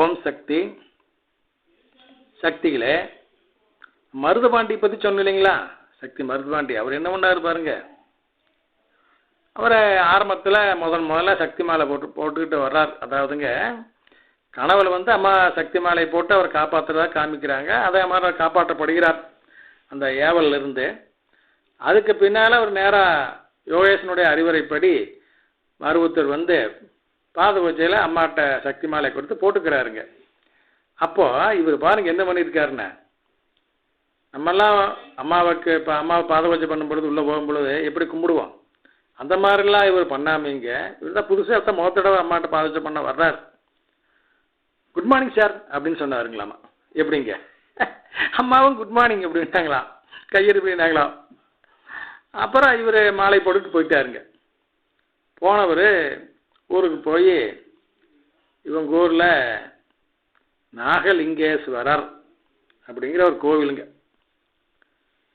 ஓம் சக்தி. சக்திகளே மருதபாண்டி பற்றி சொன்ன இல்லைங்களா? சக்தி மருதுபாண்டி அவர் என்ன பண்ணாரு பாருங்க. அவரை ஆரம்பத்தில் முதன் முதல்ல சக்தி மாலை போட்டு போட்டுக்கிட்டு வர்றார். அதாவதுங்க கனவுல வந்து அம்மா சக்தி மாலை போட்டு அவர் காப்பாற்றுறதா காமிக்கிறாங்க. அதே மாதிரி அவர் காப்பாற்றப்படுகிறார். அந்த ஏவல்ல இருந்து. அதுக்கு பின்னால் அவர் நேராக யோகேசனுடைய அறிவுரைப்படி மருவத்தூர் வந்து பாத பூஜையில் அம்மாட்ட சக்தி மாலை கொடுத்து போட்டுக்கிறாருங்க. அப்போ இவர் பாருங்க என்ன பண்ணியிருக்காருன்னு நம்மெல்லாம் அம்மாவுக்கு இப்போ அம்மாவை பாத பூஜை பண்ணும் பொழுது உள்ளே போகும்பொழுது எப்படி கும்பிடுவோம்? அந்த மாதிரிலாம் இவர் பண்ணாமீங்க இவர் தான் புதுசாக தான் முத தடவை அம்மாட்ட பாத பூஜை பண்ண வர்றார். குட் மார்னிங் சார் அப்படின்னு சொன்னாருங்களாமா? எப்படிங்க? அம்மாவும் குட் மார்னிங் அப்படின்ட்டாங்களாம் கையெழுப்பினாங்களாம் அப்புறம் இவர் மாலை போட்டுட்டு போயிட்டாருங்க. போனவர் ஊருக்கு போய் இவங்க ஊரில் நாகலிங்கேஸ்வரர் அப்படிங்கிற ஒரு கோவிலுங்க.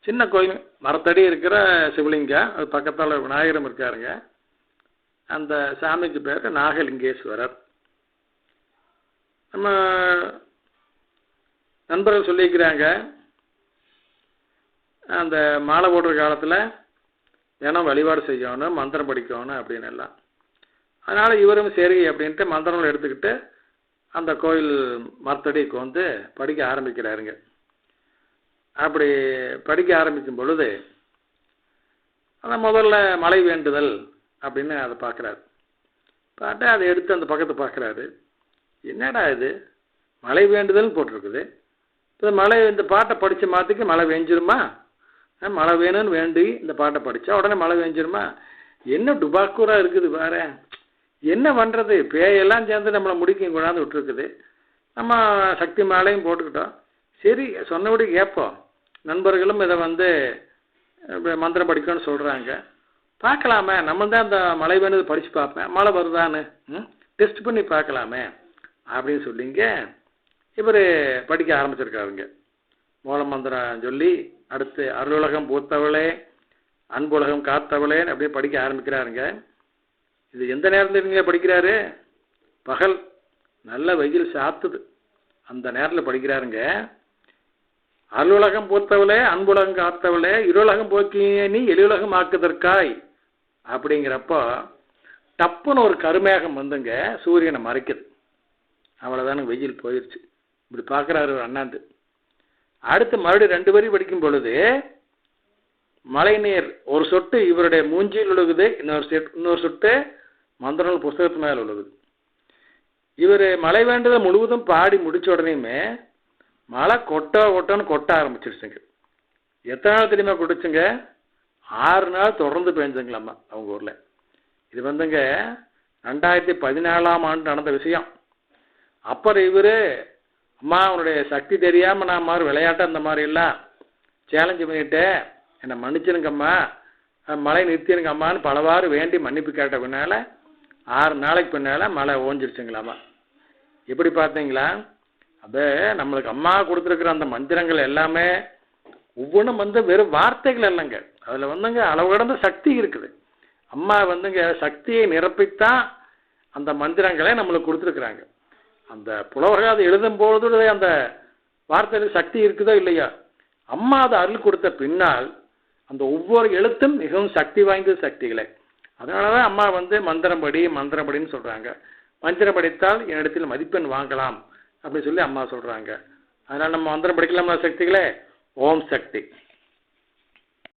சின்ன கோயில் மரத்தடி இருக்கிற சிவலிங்கம் அது பக்கத்தில் விநாயகரம் இருக்காருங்க. அந்த சாமிக்கு பேர் நாகலிங்கேஸ்வரர். நம்ம நண்பர்கள் சொல்லியிருக்கிறாங்க அந்த மாலை போடுற காலத்தில் தினம் வழிபாடு செய்யணும் மந்திரம் படிக்கணும் அப்படின்னு எல்லாம். அதனால் இவரும் சரி அப்படின்ட்டு மந்திரங்கள் எடுத்துக்கிட்டு அந்த கோயில் மரத்தடிக்கு வந்து படிக்க ஆரம்பிக்கிறாருங்க. அப்படி படிக்க ஆரம்பிக்கும் பொழுது அந்த முதல்ல மழை வேண்டுதல் அப்படின்னு அதை பார்க்குறாரு. பார்த்து அதை எடுத்து அந்த பக்கத்தை பார்க்குறாரு. என்னடா இது? மழை வேண்டுதல் போட்டிருக்குது. இப்போ மழை இந்த பாட்டை படித்த மாற்றிக்கு மழை வேஞ்சிருமா? மழை வேணும்னு வேண்டி இந்த பாட்டை படித்தா உடனே மழை வேஞ்சிருமா? என்ன டுபாக்கூராக இருக்குது வேற என்ன பண்ணுறது பேயெல்லாம் சேர்ந்து நம்மளை முடிக்கும் கொண்டாந்து விட்டுருக்குது. நம்ம சக்தி மாலையும் போட்டுக்கிட்டோம். சரி சொன்னபடி கேட்போம். நண்பர்களும் இதை வந்து மந்திரம் படிக்கணும்னு சொல்கிறாங்க பார்க்கலாமே. நம்ம தான் இந்த மழை வேணுது படித்து பார்ப்பேன் மழை வருதான்னு ம்? டெஸ்ட் பண்ணி பார்க்கலாமே. அப்படின்னு சொல்லிங்க. இவர் படிக்க ஆரம்பிச்சிருக்காருங்க மூல மந்திரம் சொல்லி அடுத்து அருளுலகம் பூத்தவளே அன்புலகம் காத்தவளேன்னு அப்படியே படிக்க ஆரம்பிக்கிறாருங்க. இது எந்த நேரத்தில் இருங்க படிக்கிறாரு? பகல். நல்ல வெயில் சாத்துது. அந்த நேரத்தில் படிக்கிறாருங்க. அருளுலகம் பூத்தவளே அன்புலகம் காத்தவளே இருளகம் போக்கிய நீ எளியுலகம் ஆக்குதற்காய். அப்படிங்கிறப்போ டப்புன்னு ஒரு கருமேகம் வந்துங்க. சூரியனை மறைக்குது. அவ்வளோதானுங்க வெயில் போயிடுச்சு இப்படி பார்க்குறாரு ஒரு அண்ணாந்து. அடுத்து மறுபடியும் ரெண்டு வரி படிக்கும் பொழுது மழை நீர் ஒரு சொட்டு இவருடைய மூஞ்சியில் ஒழுகுது இன்னொரு சொட் இன்னொரு சொட்டு மந்திரங்கள் புஸ்தகத்து மேலே ஒழுகுது இவர் மழை வேண்டதை முழுவதும் பாடி முடிச்ச உடனேயுமே மழை கொட்ட கொட்டன்னு கொட்ட ஆரம்பிச்சிருச்சுங்க. எத்தனை நாள் தெரியுமா கொட்டுச்சுங்க? ஆறு நாள் தொடர்ந்து பெஞ்சுங்களாம்மா அவங்க ஊரில். இது வந்துங்க ரெண்டாயிரத்தி பதினாலாம் ஆண்டு நடந்த விஷயம். அப்புறம் இவர் அம்மா அவனுடைய சக்தி தெரியாமல் நான் மாதிரி விளையாட்டு அந்த மாதிரி எல்லாம் சேலஞ்சு பண்ணிட்டு என்னை மன்னிச்சிருங்கம்மா. மழை நிறுத்திருங்க அம்மான்னு பலவாறு வேண்டி மன்னிப்பு கேட்ட பின்னால் ஆறு நாளைக்கு பின்னால் மழை ஓஞ்சிருச்சுங்களாம்மா எப்படி பார்த்தீங்களா? அது நம்மளுக்கு அம்மா கொடுத்துருக்குற அந்த மந்திரங்கள் எல்லாமே ஒவ்வொன்றும் வந்து வெறும் வார்த்தைகள் இல்லைங்க. அதில் வந்துங்க அளவு கடந்த சக்தி இருக்குது. அம்மா வந்துங்க சக்தியை நிரப்பித்தான் அந்த மந்திரங்களை நம்மளுக்கு கொடுத்துருக்குறாங்க. அந்த புலவர்கள் அதை எழுதும் பொழுது அந்த வார்த்தையில் சக்தி இருக்குதோ இல்லையா அம்மா அதை அருள் கொடுத்த பின்னால் அந்த ஒவ்வொரு எழுத்தும் மிகவும் சக்தி வாய்ந்த சக்திகளை. அதனால தான் அம்மா வந்து மந்திரப்படி மந்திரப்படின்னு சொல்கிறாங்க மந்திரம் படித்தால் என்னிடத்தில் மதிப்பெண் வாங்கலாம் அப்படின்னு சொல்லி அம்மா சொல்கிறாங்க அதனால் நம்ம மந்திரம் படிக்கலாமா சக்திகளே? ஓம் சக்தி.